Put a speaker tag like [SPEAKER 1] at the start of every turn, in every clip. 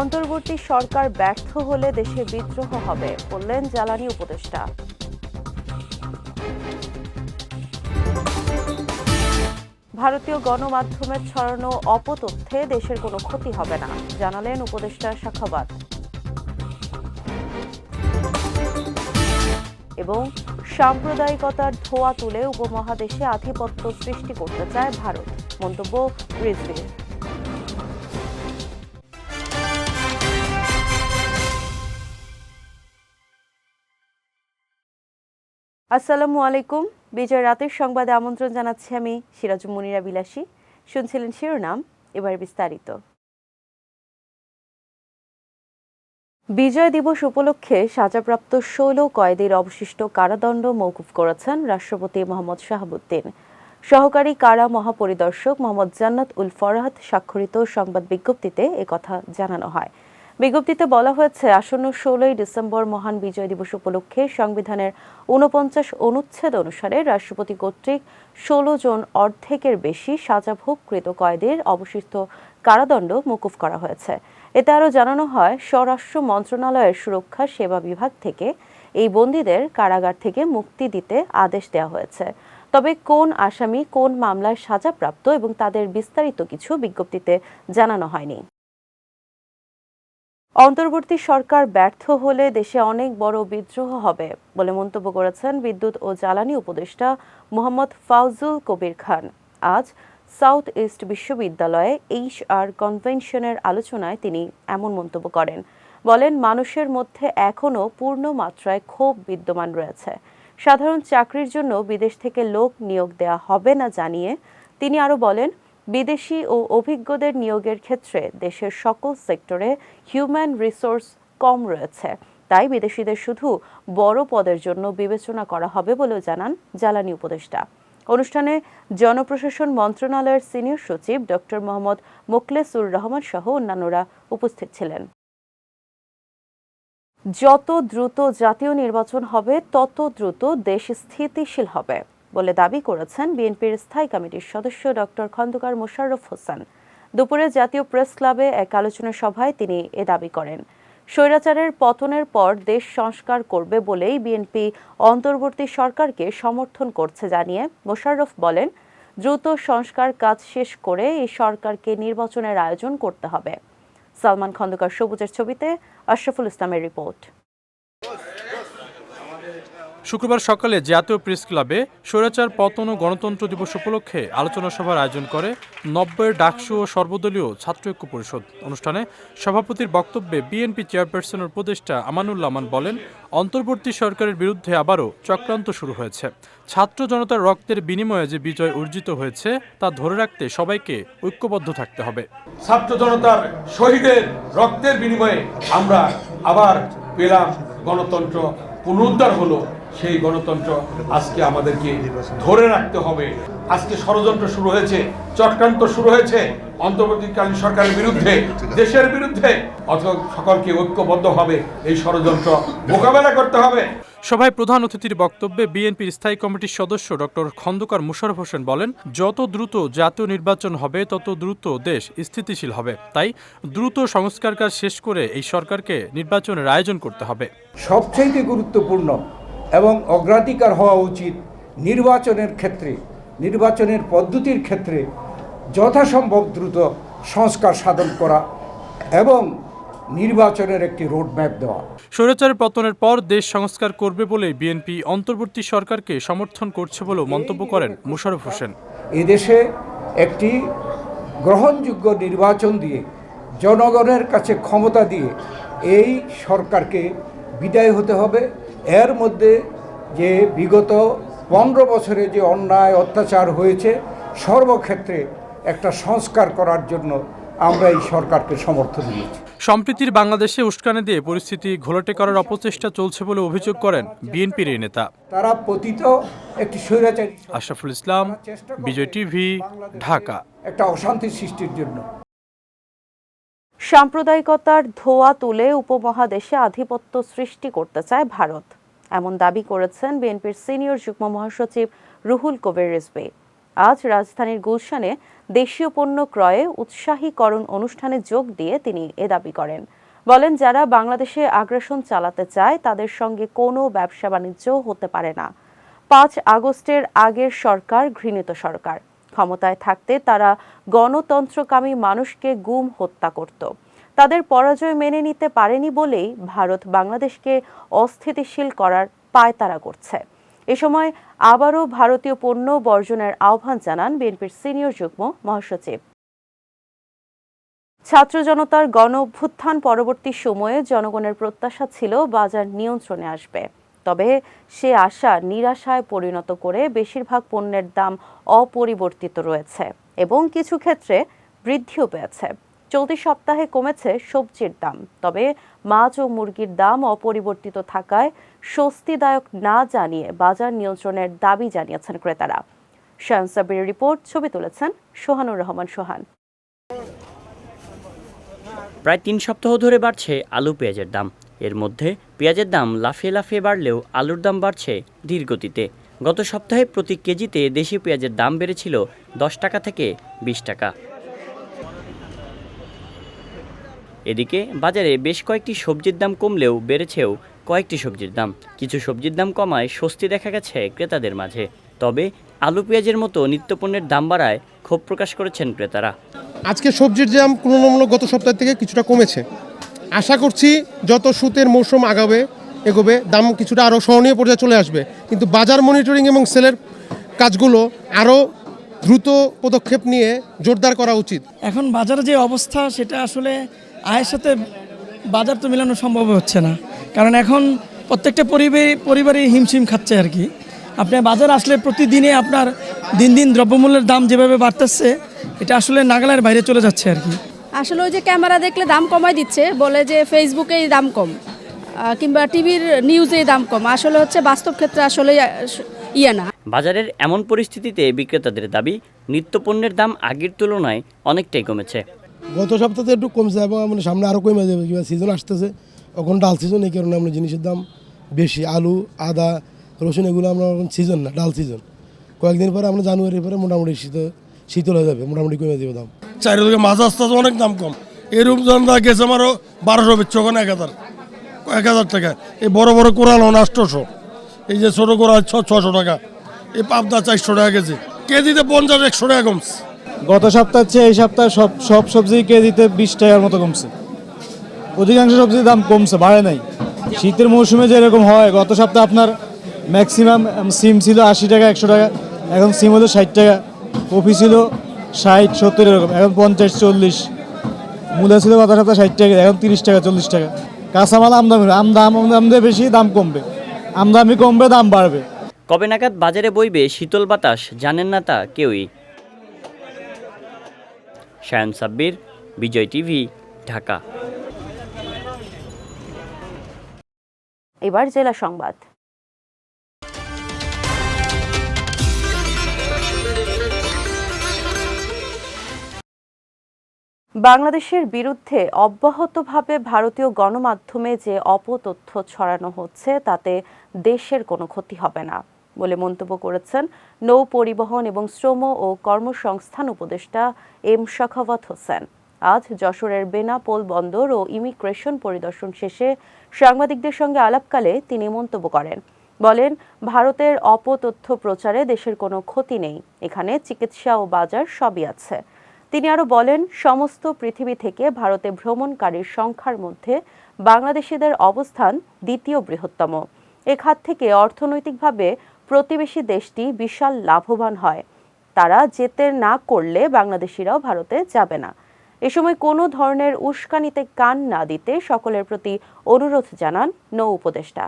[SPEAKER 1] অন্তর্বর্তী সরকার ব্যর্থ হলে দেশে বিদ্রোহ হবে বললেন জ্বালানি উপদেষ্টা ভারতীয় গণমাধ্যমের ছড়ানো অপতথ্যে দেশের কোনো ক্ষতি হবে না জানালেন উপদেষ্টা শাখাবাদ এবং সাম্প্রদায়িকতার ধোয়া তুলে উপমহাদেশে আধিপত্য সৃষ্টি করতে চায় ভারত মন্তব্য রিজভির
[SPEAKER 2] আসসালামু আলাইকুম বিজয় রাতের সংবাদে আমন্ত্রণ জানাচ্ছি আমি সিরাজ মুনিরা বিলাসী শুনছিলেন শিরোনাম এবার বিস্তারিত বিজয় দিবস উপলক্ষে সাজাপ্রাপ্ত ষোলো কয়েদের অবশিষ্ট কারাদণ্ড মৌকুফ করেছেন রাষ্ট্রপতি মোহাম্মদ শাহাবুদ্দিন সহকারী কারা মহাপরিদর্শক মোহাম্মদ জান্নাত উল ফরহাদ স্বাক্ষরিত সংবাদ বিজ্ঞপ্তিতে একথা জানানো হয় বিজ্ঞপ্তিতে বলা হয়েছে আসন্ন ষোলোই ডিসেম্বর মহান বিজয় দিবস উপলক্ষে সংবিধানের ঊনপঞ্চাশ অনুচ্ছেদ অনুসারে রাষ্ট্রপতি কর্তৃক ষোলো জন অর্ধেকের বেশি সাজাভোগকৃত কয়েদের অবশিষ্ট কারাদণ্ড মুকুফ করা হয়েছে এতে আরও জানানো হয় স্বরাষ্ট্র মন্ত্রণালয়ের সুরক্ষা সেবা বিভাগ থেকে এই বন্দীদের কারাগার থেকে মুক্তি দিতে আদেশ দেওয়া হয়েছে তবে কোন আসামি কোন মামলায় সাজাপ্রাপ্ত এবং তাদের বিস্তারিত কিছু বিজ্ঞপ্তিতে জানানো হয়নি অন্তর্বর্তী সরকার ব্যর্থ হলে দেশে অনেক বড় বিদ্রোহ হবে বলে মন্তব্য করেছেন বিদ্যুৎ ও জ্বালানি উপদেষ্টা মোহাম্মদ ফাউজুল কবির খান আজ সাউথ ইস্ট বিশ্ববিদ্যালয়ে এইচ আর কনভেনশনের আলোচনায় তিনি এমন মন্তব্য করেন বলেন মানুষের মধ্যে এখনও পূর্ণ মাত্রায় ক্ষোভ বিদ্যমান রয়েছে সাধারণ চাকরির জন্য বিদেশ থেকে লোক নিয়োগ দেয়া হবে না জানিয়ে তিনি আরও বলেন বিদেশি ও অভিজ্ঞদের নিয়োগের ক্ষেত্রে দেশের সকল সেক্টরে হিউম্যান রিসোর্স কম রয়েছে তাই বিদেশিদের শুধু বড় পদের জন্য বিবেচনা করা হবে বলেও জানান জ্বালানি উপদেষ্টা অনুষ্ঠানে জনপ্রশাসন মন্ত্রণালয়ের সিনিয়র সচিব ডক্টর মোহাম্মদ মোকলেসুর রহমান সহ অন্যান্যরা উপস্থিত ছিলেন যত দ্রুত জাতীয় নির্বাচন হবে তত দ্রুত দেশ স্থিতিশীল হবে বলে দাবি করেছেন বিএনপির স্থায়ী কমিটির সদস্য ডক্টর খন্দকার মোশাররফ হোসেন দুপুরে জাতীয় প্রেস ক্লাবে এক আলোচনা সভায় তিনি এ দাবি করেন স্বৈরাচারের পতনের পর দেশ সংস্কার করবে বলেই বিএনপি অন্তর্বর্তী সরকারকে সমর্থন করছে জানিয়ে মোশাররফ বলেন দ্রুত সংস্কার কাজ শেষ করে এই সরকারকে নির্বাচনের আয়োজন করতে হবে সালমান খন্দকার সবুজের ছবিতে আশরাফুল ইসলামের রিপোর্ট
[SPEAKER 3] শুক্রবার সকালে জাতীয় প্রেস ক্লাবে স্বৈরাচার পতন ও গণতন্ত্র দিবস উপলক্ষে আলোচনা সভার আয়োজন করে নব্বইয়ের ডাকসু ও সর্বদলীয় ছাত্রৈক্য পরিষদ অনুষ্ঠানে সভাপতির বক্তব্যে বিএনপি চেয়ারপারসনের উপদেষ্টা আমানুল রহমান বলেন অন্তর্বর্তী সরকারের বিরুদ্ধে আবারও চক্রান্ত শুরু হয়েছে ছাত্র জনতার রক্তের বিনিময়ে যে বিজয় অর্জিত হয়েছে তা ধরে রাখতে সবাইকে ঐক্যবদ্ধ থাকতে
[SPEAKER 4] হবে ছাত্র জনতার শহীদের রক্তের বিনিময়ে আমরা আবার পেলাম গণতন্ত্র পুনরুদ্ধার হলো সেই গণতন্ত্র আজকে আমাদেরকে ধরে রাখতে হবে আজকে ষড়যন্ত্র শুরু হয়েছে চটকান্ত শুরু হয়েছে অন্তর্বর্তীকালীন সরকারের বিরুদ্ধে দেশের বিরুদ্ধে অথবা সকলকে ঐক্যবদ্ধ হবে এই ষড়যন্ত্র মোকাবেলা করতে হবে
[SPEAKER 3] সভায় প্রধান অতিথির বক্তব্যে বিএনপির স্থায়ী কমিটির সদস্য ডক্টর খন্দকার মুশারফ হোসেন বলেন যত দ্রুত জাতীয় নির্বাচন হবে তত দ্রুত দেশ স্থিতিশীল হবে তাই দ্রুত সংস্কার কাজ শেষ করে এই সরকারকে নির্বাচনের আয়োজন
[SPEAKER 5] করতে হবে সবচেয়ে গুরুত্বপূর্ণ এবং অগ্রাধিকার হওয়া উচিত নির্বাচনের ক্ষেত্রে নির্বাচনের পদ্ধতির ক্ষেত্রে যথাসম্ভব দ্রুত সংস্কার সাধন করা এবং নির্বাচনের একটি রোডম্যাপ দেওয়া
[SPEAKER 3] স্বৈরাচার পতনের পর দেশ সংস্কার করবে বলে বিএনপি অন্তর্বর্তী সরকারকে সমর্থন করছে বলেও মন্তব্য করেন
[SPEAKER 5] মোশারফ হোসেন এদেশে একটি গ্রহণযোগ্য নির্বাচন দিয়ে জনগণের কাছে ক্ষমতা দিয়ে এই সরকারকে বিদায় হতে হবে এর মধ্যে যে বিগত পনেরো বছরে যে অন্যায় অত্যাচার হয়েছে সর্বক্ষেত্রে একটা সংস্কার করার জন্য আমরা এই সরকারকে সমর্থন
[SPEAKER 3] দিয়েছি সম্প্রীতির বাংলাদেশে উস্কানে দিয়ে পরিস্থিতি ঘোলাটে করার অপচেষ্টা চলছে বলে অভিযোগ করেন বিএনপির এই নেতা তারা পতিত একটি স্বৈরাচারী আশরাফুল ইসলাম বিজয় টিভি ঢাকা একটা অশান্তি সৃষ্টির জন্য সাম্প্রদায়িকতার ধোয়া তুলে উপমহাদেশে আধিপত্য সৃষ্টি করতে চায় ভারত এমন দাবি করেছেন বিএনপির সিনিয়র যুগ্ম মহাসচিব রুহুল কবির রিজবি আজ রাজধানীর গুলশানে দেশীয় পণ্য ক্রয়ে উৎসাহীকরণ অনুষ্ঠানে যোগ দিয়ে তিনি এ দাবি করেন বলেন যারা বাংলাদেশে আগ্রাসন চালাতে চায় তাদের সঙ্গে কোনো ব্যবসা বাণিজ্য হতে পারে না পাঁচ আগস্টের আগের সরকার ঘৃণিত সরকার ক্ষমতায় থাকতে তারা গণতন্ত্রকামী মানুষকে গুম হত্যা করত তাদের পরাজয় মেনে নিতে পারেনি বলেই ভারত বাংলাদেশকে অস্থিতিশীল করার পায়তারা করছে এ সময় আবারও ভারতীয় পণ্য বর্জনের আহ্বান জানান বিএনপির সিনিয়র যুগ্ম মহাসচিব ছাত্র জনতার গণ অভ্যুত্থান পরবর্তী সময়ে জনগণের প্রত্যাশা ছিল বাজার নিয়ন্ত্রণে আসবে তবে সে আশা নিরাশায় পরিণত করে বেশিরভাগ পণ্যের দাম অপরিবর্তিত রয়েছে এবং কিছু ক্ষেত্রে বৃদ্ধিও পেয়েছে চলতি সপ্তাহে কমেছে সবজির দাম তবে মাছ ও মুরগির দাম অপরিবর্তিত থাকায় স্বস্তিদায়ক না জানিয়ে বাজার নিয়ন্ত্রণের দাবি জানিয়েছেন ক্রেতারা শায়ন সাবির রিপোর্ট ছবি তুলেছেন সোহানুর রহমান সোহান প্রায় তিন সপ্তাহ ধরে বাড়ছে আলু পেঁয়াজের দাম এর মধ্যে পেঁয়াজের দাম লাফিয়ে লাফিয়ে বাড়লেও আলুর দাম বাড়ছে ধীর গতিতে গত সপ্তাহে প্রতি কেজিতে দেশি পেঁয়াজের দাম বেড়েছিল দশ টাকা থেকে বিশ টাকা এদিকে বাজারে বেশ কয়েকটি সবজির দাম কমলেও বেড়েছেও কয়েকটি সবজির দাম কিছু সবজির দাম কমায় স্বস্তি দেখা গেছে ক্রেতাদের মাঝে তবে আলু পেঁয়াজের মতো নিত্যপণ্যের দাম বাড়ায় ক্ষোভ প্রকাশ করেছেন ক্রেতারা আজকে সবজির দাম তুলনামূলক গত সপ্তাহ থেকে কিছুটা কমেছে আশা করছি যত সুতের মৌসুম আগাবে এগোবে দাম কিছুটা আরও সহনীয় পর্যায়ে চলে আসবে কিন্তু বাজার মনিটরিং এবং সেলের কাজগুলো আরও দ্রুত পদক্ষেপ নিয়ে জোরদার করা উচিত এখন বাজারে যে অবস্থা সেটা আসলে আয়ের সাথে বাজার তো মেলানো সম্ভব হচ্ছে না কারণ এখন প্রত্যেকটা পরিবার পরিবারে হিমশিম খাচ্ছে আর কি আপনার বাজার আসলে প্রতিদিনে আপনার দিন দিন দ্রব্যমূল্যের দাম যেভাবে বাড়তেছে এটা আসলে নাগালের বাইরে চলে যাচ্ছে আর কি আসলে ওই যে ক্যামেরা দেখলে দাম কমাই দিচ্ছে বলে যে ফেসবুকেই দাম কম কিংবা টিভির নিউজেই দাম কম আসলে হচ্ছে বাস্তব ক্ষেত্রে আসলে ইয়ে না বাজারের এমন পরিস্থিতিতে বিক্রেতাদের দাবি নিত্যপণ্যের দাম আগের তুলনায় অনেকটাই কমেছে গত সপ্তাহে একটু কমছে এবং মানে সামনে আরও কমে যাবে কিংবা সিজন আসতেছে এখন ডাল সিজন এই কারণে আমরা জিনিসের দাম বেশি আলু আদা রসুন এগুলো আমরা এখন সিজন না ডাল সিজন কয়েকদিন পরে আমরা জানুয়ারির পরে মোটামুটি শীত শীতল হয়ে যাবে মোটামুটি কমে যাবে দাম চারিদিকে মাছ আসতে অনেক দাম কম এরকম দাম গেছে আমারও বারোশো বেচছে ওখানে এক হাজার এক হাজার টাকা এই বড় বড় কোরাল হন আষ্টশো এই যে ছোটো কোরাল ছশো টাকা এই পাবদা চারশো টাকা কেজি কেজিতে পঞ্চাশ একশো টাকা কমছে গত সপ্তাহ চেয়ে এই সপ্তাহে সব সব সবজি কেজিতে বিশ টাকার মতো কমছে অধিকাংশ সবজির দাম কমছে বাড়ে নাই শীতের মৌসুমে যেরকম হয় গত সপ্তাহে আপনার ম্যাক্সিমাম সিম ছিল আশি টাকা একশো টাকা এখন সিম হলো ষাট টাকা কপি ছিল ষাট সত্তর এরকম এখন পঞ্চাশ চল্লিশ মূলা ছিল গত সপ্তাহে ষাট টাকা এখন তিরিশ টাকা চল্লিশ টাকা কাঁচামাল আমদামি আমদাম দিয়ে বেশি দাম কমবে আমদামি কমবে দাম বাড়বে কবে নাগাদ বাজারে বইবে শীতল বাতাস জানেন না তা কেউই শায়ন সাব্বির বিজয় টিভি ঢাকা এবার জেলা সংবাদ বাংলাদেশের বিরুদ্ধে অব্যাহতভাবে ভারতীয় গণমাধ্যমে যে অপতথ্য ছড়ানো হচ্ছে তাতে দেশের কোনো ক্ষতি হবে না বলে মন্তব্য করেছেন নৌ পরিবহন এবং শ্রম ও কর্মসংস্থান উপদেষ্টা এম শাখাওয়াত হোসেন আজ যশোরের বেনাপোল বন্দর ও ইমিগ্রেশন পরিদর্শন শেষে সাংবাদিকদের সঙ্গে আলাপকালে তিনি মন্তব্য করেন বলেন ভারতের অপতথ্য প্রচারে দেশের কোনো ক্ষতি নেই এখানে চিকিৎসা ও বাজার সবই আছে তিনি আরও বলেন সমস্ত পৃথিবী থেকে ভারতে ভ্রমণকারীর সংখ্যার মধ্যে বাংলাদেশিদের অবস্থান দ্বিতীয় বৃহত্তম এ খাত থেকে অর্থনৈতিকভাবে প্রতিবেশী দেশটি বিশাল লাভবান হয় তারা যেতে না করলে বাংলাদেশিরাও ভারতে যাবে না এ সময় কোনো ধরনের উস্কানিতে কান না দিতে সকলের প্রতি অনুরোধ জানান নৌ উপদেষ্টা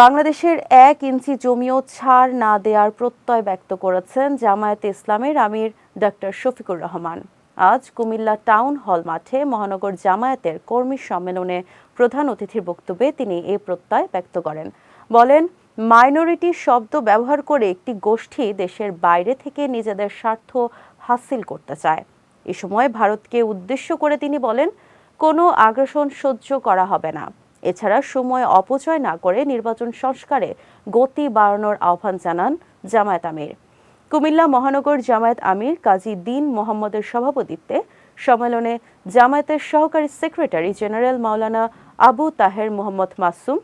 [SPEAKER 3] বাংলাদেশের এক ইঞ্চি জমিও ছাড় না দেওয়ার প্রত্যয় ব্যক্ত করেছেন জামায়াতে ইসলামের আমির ডক্টর শফিকুর রহমান আজ কুমিল্লা টাউন হল মাঠে মহানগর জামায়াতের কর্মী সম্মেলনে প্রধান অতিথির বক্তব্যে তিনি এ প্রত্যয় ব্যক্ত করেন বলেন মাইনরিটি শব্দ ব্যবহার করে একটি গোষ্ঠী দেশের বাইরে থেকে নিজেদের স্বার্থ হাসিল করতে চায় এ সময় ভারতকে উদ্দেশ্য করে তিনি বলেন কোনো আগ্রাসন সহ্য করা হবে না এছাড়া সময় অপচয় না করে নির্বাচন সংস্কারে গতি বাড়ানোর আহ্বান জানান জামায়াত আমির কুমিল্লা মহানগর জামায়াত আমির কাজী দিন মোহাম্মদের সভাপতিত্বে সম্মেলনে জামায়াতের সহকারী সেক্রেটারি জেনারেল মাওলানা আবু তাহের মোহাম্মদ মাসুম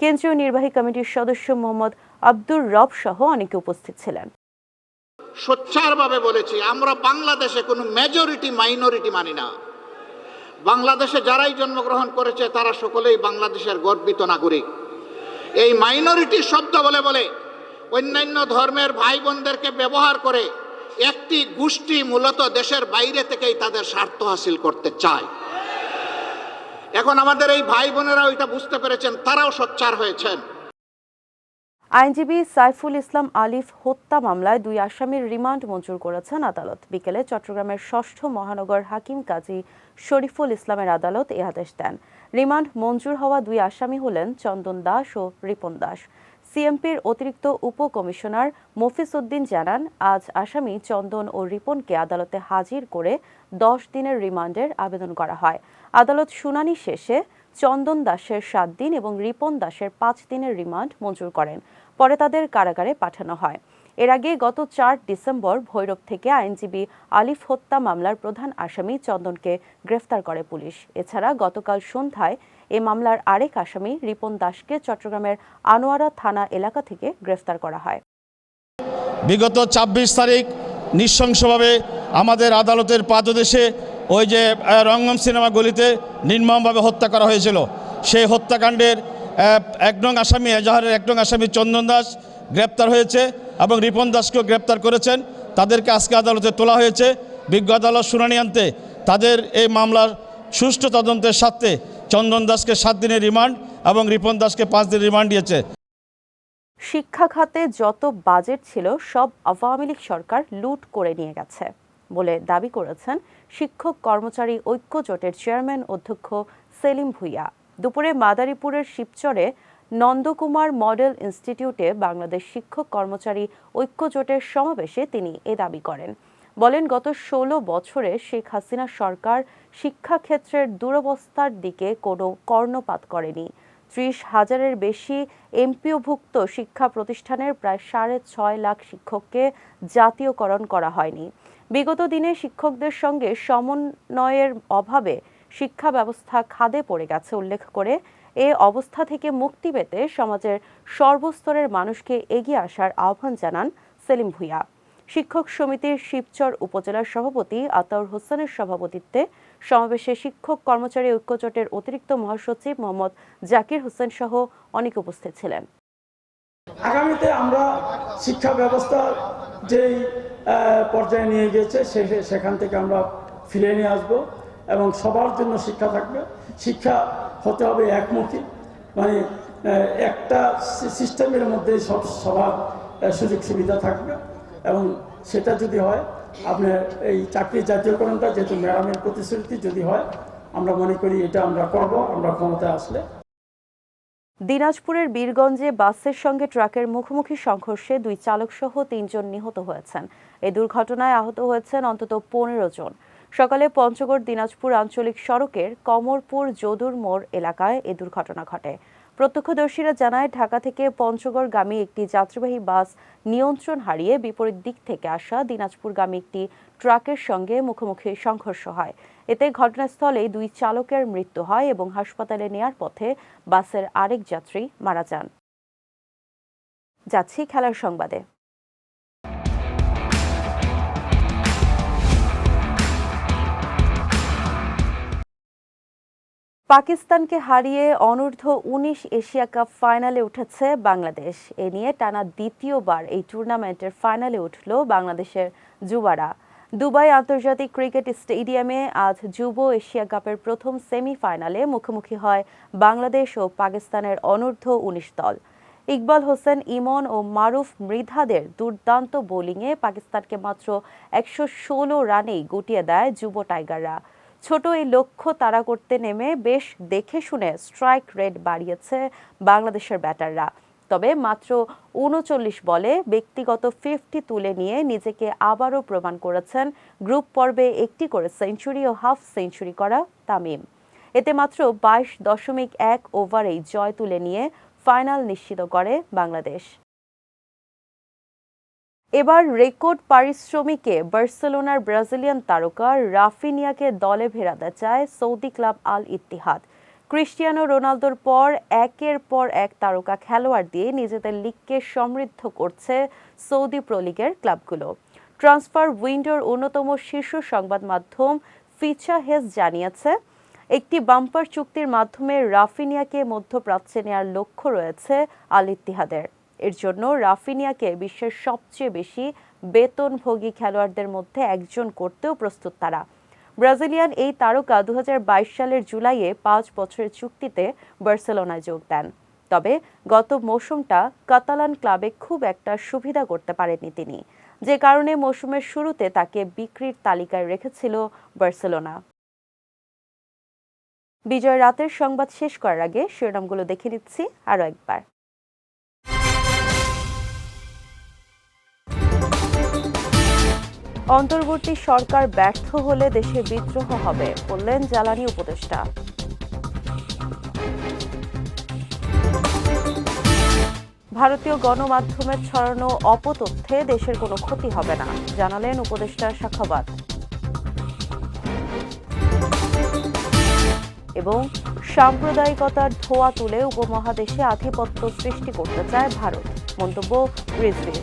[SPEAKER 3] কেন্দ্রীয় নির্বাহী কমিটির সদস্য মোহাম্মদ আব্দুর রব সহ অনেকে উপস্থিত ছিলেন সোচ্চারভাবে বলেছি আমরা বাংলাদেশে কোনো মেজরিটি মাইনরিটি মানি না বাংলাদেশে যারাই জন্মগ্রহণ করেছে তারা সকলেই বাংলাদেশের গর্বিত নাগরিক এই মাইনরিটি শব্দ বলে বলে অন্যান্য ধর্মের ভাই বোনদেরকে ব্যবহার করে একটি গোষ্ঠী মূলত দেশের বাইরে থেকেই তাদের স্বার্থ হাসিল করতে চায় এখন আমাদের এই ভাই বোনেরা ওইটা বুঝতে পেরেছেন তারাও সোচ্চার হয়েছেন আইনজীবী সাইফুল ইসলাম আলিফ হত্যা মামলায় দুই আসামির রিমান্ড মঞ্জুর করেছেন আদালত বিকেলে চট্টগ্রামের ষষ্ঠ মহানগর হাকিম কাজী শরীফুল ইসলামের আদালত এ আদেশ দেন রিমান্ড মঞ্জুর হওয়া দুই আসামি হলেন চন্দন দাস ও রিপন দাস সিএমপির অতিরিক্ত উপ কমিশনার মফিস উদ্দিন জানান আজ আসামি চন্দন ও রিপনকে আদালতে হাজির করে দশ দিনের রিমান্ডের আবেদন করা হয় আদালত শুনানি শেষে চন্দন দাসের সাত দিন এবং রিপন দাসের পাঁচ দিনের রিমান্ড মঞ্জুর করেন পরে তাদের কারাগারে পাঠানো হয় এর আগে গত চার ডিসেম্বর ভৈরব থেকে আইনজীবী আলিফ হত্যা মামলার প্রধান আসামি চন্দনকে গ্রেফতার করে পুলিশ এছাড়া গতকাল সন্ধ্যায় এ মামলার আরেক আসামি রিপন দাসকে চট্টগ্রামের আনোয়ারা থানা এলাকা থেকে গ্রেফতার করা হয় বিগত ২৬ তারিখ নৃশংসভাবে আমাদের আদালতের পাদদেশে ওই যে রঙ্গম সিনেমা গলিতে নির্মমভাবে হত্যা করা হয়েছিল সেই হত্যাকাণ্ডের এক নং আসামি এজাহারের এক নং আসামি চন্দন দাস গ্রেপ্তার হয়েছে এবং রিপন দাসকেও গ্রেপ্তার করেছেন তাদেরকে আজকে আদালতে তোলা হয়েছে বিজ্ঞ আদালত শুনানি আনতে তাদের এই মামলার সুষ্ঠু তদন্তের স্বার্থে চন্দন দাসকে সাত দিনের রিমান্ড এবং রিপন দাসকে পাঁচ দিনের রিমান্ড দিয়েছে শিক্ষা খাতে যত বাজেট ছিল সব আওয়ামী লীগ সরকার লুট করে নিয়ে গেছে বলে দাবি করেছেন শিক্ষক কর্মচারী ঐক্য জোটের চেয়ারম্যান অধ্যক্ষ সেলিম ভুইয়া দুপুরে মাদারীপুরের শিবচরে নন্দকুমার মডেল ইনস্টিটিউটে বাংলাদেশ শিক্ষক কর্মচারী ঐক্য জোটের সমাবেশে তিনি এ দাবি করেন বলেন গত ষোলো বছরে শেখ হাসিনা সরকার শিক্ষাক্ষেত্রের দুরবস্থার দিকে কোনো কর্ণপাত করেনি ত্রিশ হাজারের বেশি এমপিওভুক্ত শিক্ষা প্রতিষ্ঠানের প্রায় সাড়ে ছয় লাখ শিক্ষককে জাতীয়করণ করা হয়নি বিগত দিনে শিক্ষকদের সঙ্গে সমন্বয়ের অভাবে শিক্ষা ব্যবস্থা খাদে পড়ে গেছে উল্লেখ করে এ অবস্থা থেকে মুক্তি পেতে সমাজের সর্বস্তরের মানুষকে এগিয়ে আসার আহ্বান জানান সেলিম ভুঁইয়া শিক্ষক সমিতির শিবচর উপজেলার সভাপতি আতাউর হোসেনের সভাপতিত্বে সমাবেশে শিক্ষক কর্মচারী ঐক্যজোটের অতিরিক্ত মহাসচিব মোহাম্মদ জাকির হোসেন সহ অনেক উপস্থিত ছিলেন আগামীতে আমরা শিক্ষা ব্যবস্থা যেই পর্যায়ে নিয়ে গিয়েছে সেখান থেকে আমরা ফিরে নিয়ে আসব এবং সবার জন্য শিক্ষা থাকবে শিক্ষা হতে হবে একমুখী মানে একটা সিস্টেমের মধ্যে সব সবার সুযোগ সুবিধা থাকবে এবং সেটা যদি হয় আপনার এই চাকরি জাতীয়করণটা যেহেতু ম্যাডামের প্রতিশ্রুতি যদি হয় আমরা মনে করি এটা আমরা করব আমরা ক্ষমতায় আসলে দিনাজপুরের বীরগঞ্জে বাসের সঙ্গে ট্রাকের মুখোমুখি সংঘর্ষে দুই চালক সহ তিনজন নিহত হয়েছেন এই দুর্ঘটনায় আহত হয়েছেন অন্তত পনেরো জন সকালে পঞ্চগড় দিনাজপুর আঞ্চলিক সড়কের কমরপুর যদুর মোড় এলাকায় এ দুর্ঘটনা ঘটে প্রত্যক্ষদর্শীরা জানায় ঢাকা থেকে পঞ্চগড়গামী একটি যাত্রীবাহী বাস নিয়ন্ত্রণ হারিয়ে বিপরীত দিক থেকে আসা দিনাজপুরগামী একটি ট্রাকের সঙ্গে মুখোমুখি সংঘর্ষ হয় এতে ঘটনাস্থলেই দুই চালকের মৃত্যু হয় এবং হাসপাতালে নেয়ার পথে বাসের আরেক যাত্রী মারা যান যাচ্ছি খেলার সংবাদে পাকিস্তানকে হারিয়ে অনূর্ধ্ব উনিশ এশিয়া কাপ ফাইনালে উঠেছে বাংলাদেশ এ নিয়ে টানা দ্বিতীয়বার এই টুর্নামেন্টের ফাইনালে উঠল বাংলাদেশের যুবারা দুবাই আন্তর্জাতিক ক্রিকেট স্টেডিয়ামে আজ যুব এশিয়া কাপের প্রথম সেমিফাইনালে মুখোমুখি হয় বাংলাদেশ ও পাকিস্তানের অনূর্ধ্ব উনিশ দল ইকবাল হোসেন ইমন ও মারুফ মৃধাদের দুর্দান্ত বোলিংয়ে পাকিস্তানকে মাত্র একশো ষোলো রানেই গুটিয়ে দেয় যুব টাইগাররা ছোট এই লক্ষ্য তাড়া করতে নেমে বেশ দেখে শুনে স্ট্রাইক রেট বাড়িয়েছে বাংলাদেশের ব্যাটাররা তবে মাত্র উনচল্লিশ বলে ব্যক্তিগত ফিফটি তুলে নিয়ে নিজেকে আবারও প্রমাণ করেছেন গ্রুপ পর্বে একটি করে সেঞ্চুরি ও হাফ সেঞ্চুরি করা তামিম এতে মাত্র বাইশ দশমিক এক ওভারেই জয় তুলে নিয়ে ফাইনাল নিশ্চিত করে বাংলাদেশ এবার রেকর্ড পারিশ্রমিকে বার্সেলোনার ব্রাজিলিয়ান তারকা রাফিনিয়াকে দলে ভেরাতে চায় Saudi club Al Ittihad Cristiano রোনালদোর পর একের পর এক তারকা খেলোয়াড় দিয়ে নিজেদের লিগকে সমৃদ্ধ করছে সৌদি প্রলিগের ক্লাবগুলো ট্রান্সফার উইন্ডোর অন্যতম শীর্ষ সংবাদ মাধ্যম ফিচা হেস জানিয়েছে একটি বাম্পার চুক্তির মাধ্যমে রাফিনিয়াকে মধ্যপ্রাচ্যে নেয়ার লক্ষ্য রয়েছে আল ইতিহাদের এর জন্য রাফিনিয়াকে বিশ্বের সবচেয়ে বেশি বেতনভোগী খেলোয়াড়দের মধ্যে একজন করতেও প্রস্তুত তারা ব্রাজিলিয়ান এই তারকা দু সালের জুলাইয়ে পাঁচ বছরের চুক্তিতে বার্সেলোনায় যোগ দেন তবে গত মৌসুমটা কাতালান ক্লাবে খুব একটা সুবিধা করতে পারেননি তিনি যে কারণে মৌসুমের শুরুতে তাকে বিক্রির তালিকায় রেখেছিল বার্সেলোনা বিজয় রাতের সংবাদ শেষ করার আগে শিরোনামগুলো দেখে নিচ্ছি আরও একবার অন্তর্বর্তী সরকার ব্যর্থ হলে দেশে বিদ্রোহ হবে বললেন জ্বালানি উপদেষ্টা ভারতীয় গণমাধ্যমে ছড়ানো অপতথ্যে দেশের কোনো ক্ষতি হবে না জানালেন উপদেষ্টা শাখাবাদ এবং সাম্প্রদায়িকতার ধোয়া তুলে উপমহাদেশে আধিপত্য সৃষ্টি করতে চায় ভারত মন্তব্য রিজভির